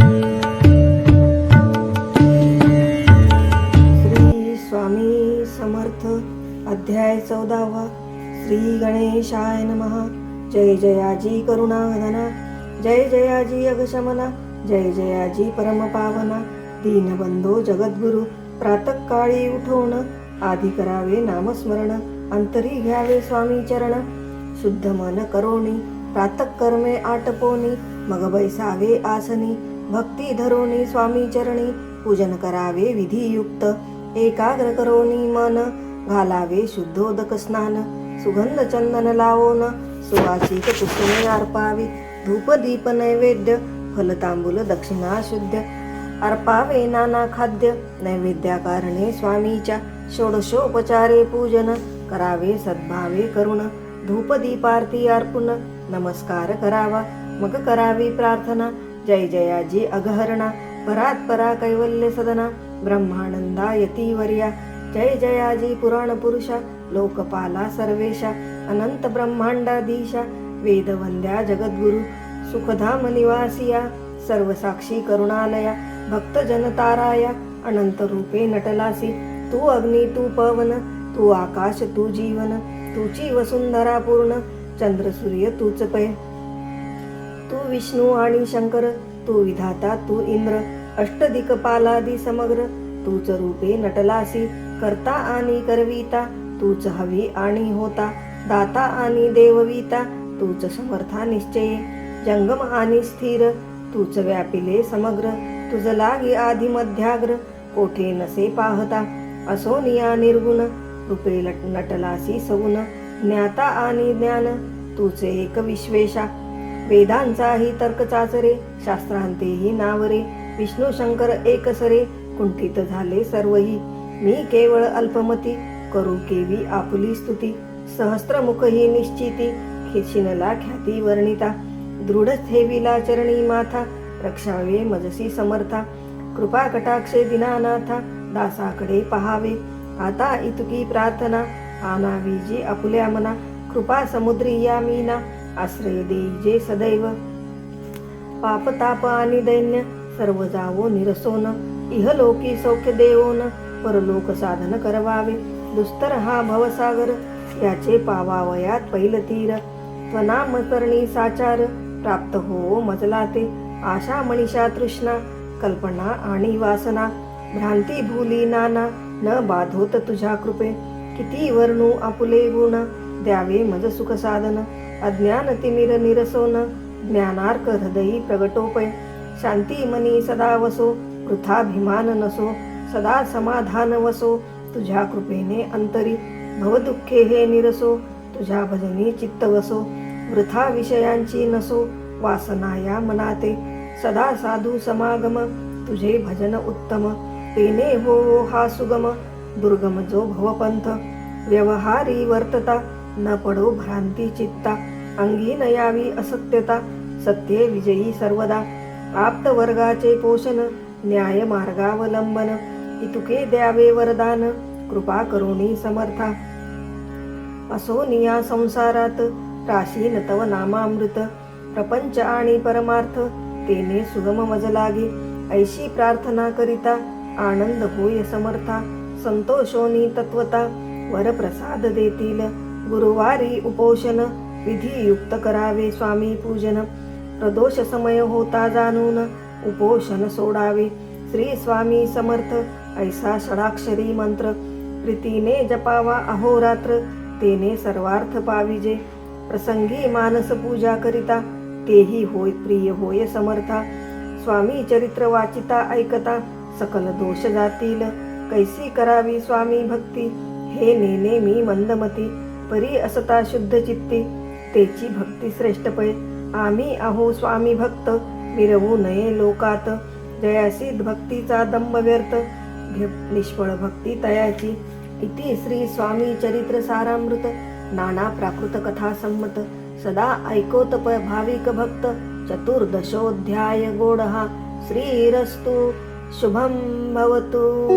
श्री स्वामी समर्थ अध्याय चौदावा. श्री गणेशाय नमः. जय जयाजी करुणाधना. जय जयाजी अगशमना जय जयाजी परमपावना. दीनबंधो जगद्गुरु प्रातकाळी उठवण. आधी करावे नामस्मरण. अंतरी घ्यावे स्वामी चरण. शुद्ध मन करोनी प्रातकर्मे आटपोनी मग बैसावे आसनी. भक्ती धरोनी स्वामी चरणी पूजन करावे विधियुक्त एकाग्र करोनी मन घालावे शुद्धोदक स्नान सुगंध चंदन लावोन सुवासिक पुष्पने अर्पावी धूप दीप नैवेद्य फलतांबूल दक्षिणा शुद्ध अर्पावे नाना खाद्य नैवेद्याकारणे स्वामीच्या षोडशोपचारे पूजन करावे सद्भावे करुण धूपदीपारती अर्पुन नमस्कार करावा मग करावी प्रार्थना जय जयाजी अगहरणा परात परा कैवल्य सदना ब्रह्मानंदा यतीवर्या जय जयाजी पुराण पुरुषा लोकपाला सर्वेशा अनंत ब्रह्मांडाधीशा वेदवंद्या जगद्गुरु सुखधाम निवासिया सर्वसाक्षी करुणालया भक्त जनताराया अनंत रूपे नटलासी। तू अग्नी तू पवन तू आकाश तू जीवन तुची वसुंधरा पूर्ण चंद्र सूर्य तूच पय। तू विष्णू आणि शंकर तू विधाता तू इंद्र अष्टदिकपालादि समग्र तूच रूपे नटलासी करता आणि करविता तूच हवी आणि होता दाता आणि देवविता तूच समर्था निश्चये जंगम आणि स्थिर तूच व्यापिले समग्र तुझ लागी आधी मध्याग्र कोठे नसे पाहता असोनिया निर्गुण रूपे लट- नटलासी सगुण ज्ञाता आणि ज्ञान तूच एक विश्वेशा वेदांचाही तर्क चाचरे शास्त्रांतेही नावरे विष्णू शंकर एकसरे कुंठित झाले सर्वही. मी केवळ अल्पमती करू केवी आपुली स्तुती. सहस्त्रमुख ही निश्चिती खिचिनला ख्याती वर्णिता. दृढ ठेविला चरणी माथा रक्षावे मजसी समर्था. कृपा कटाक्षे दिनानाथा दासाकडे पहावे. आता इतुकी प्रार्थना आनावीजी आपुल्या मना. कृपा समुद्री या मीना. आश्रय देईजे सदैव. पाप ताप आणि दैन्य सर्व जावो निरसोन. इहलोकी सौख्य देवोन परलोक साधन करवावे. दुस्तर हा भवसागर याचे पावावयात पैल तीर. त्वनाम करणी साचार प्राप्त हो मजला ते आशा मनीषा तृष्णा कल्पना आणि वासना. भ्रांती भूली नाना न बाधोत तुझ्या कृपे. किती वर्णू आपुले गुण. द्यावे मज सुख साधन. अज्ञान तिमिर निरसोन. ज्ञानार्क हृदयी प्रगटोपय. शांती मनी सदा वसो. वृथाभिमान नसो. सदा समाधान वसो. तुझ्या कृपेने अंतरी. भवदुःखे हे निरसो. तुझ्या भजनी चित्त वसो. वृथा विषयांची नसो. वासना या मनाते. सदा साधू समागम. तुझे भजन उत्तम. तेने हो हा सुगम. दुर्गम जो भवपंथ. व्यवहारी वर्तता. न पडो भ्रांती चित्ता अंगी न यावी असत्यता सत्ये विजयी सर्वदा. आप्त वर्गाचे पोषण न्याय मार्गावलंबन इतुके द्यावे वरदान कृपा करुणी समर्था. असोनिया संसारात प्राचीन तव नामामृत प्रपंच आणि परमार्थ तेने सुगम मज लागे. ऐशी प्रार्थना करिता आनंद होय समर्था. संतोषोनी तत्वता वर प्रसाद देतील. गुरुवारी उपोषण विधियुक्त करावे स्वामी पूजन. प्रदोष समय होता जाणून उपोषण सोडावे. श्री स्वामी समर्थ ऐसा षडाक्षरी मंत्र. प्रीतीने जपावा अहोरात्र तेने सर्वार्थ पाविजे. प्रसंगी मानस पूजा करिता तेही होय प्रिय होय समर्था. स्वामी चरित्र वाचिता ऐकता सकल दोष जातील. कैसी करावी स्वामी भक्ती? हे नेने मी मंदमती. परी असता शुद्ध चित्ती. तेची भक्ती श्रेष्ठ पै. आम्ही आहो स्वामी भक्त. मिरवू नये लोकात. जयासी भक्तीचा दंभ व्यर्थ. निष्फळ भक्ती तयाची. इति श्री स्वामी चरित्र सारामृत. नाना प्राकृत कथा संमत. सदा ऐकोत प भाविक भक्त. चतुर्दशोध्याय गोडहा. श्रीरस्तु. शुभं भवतु.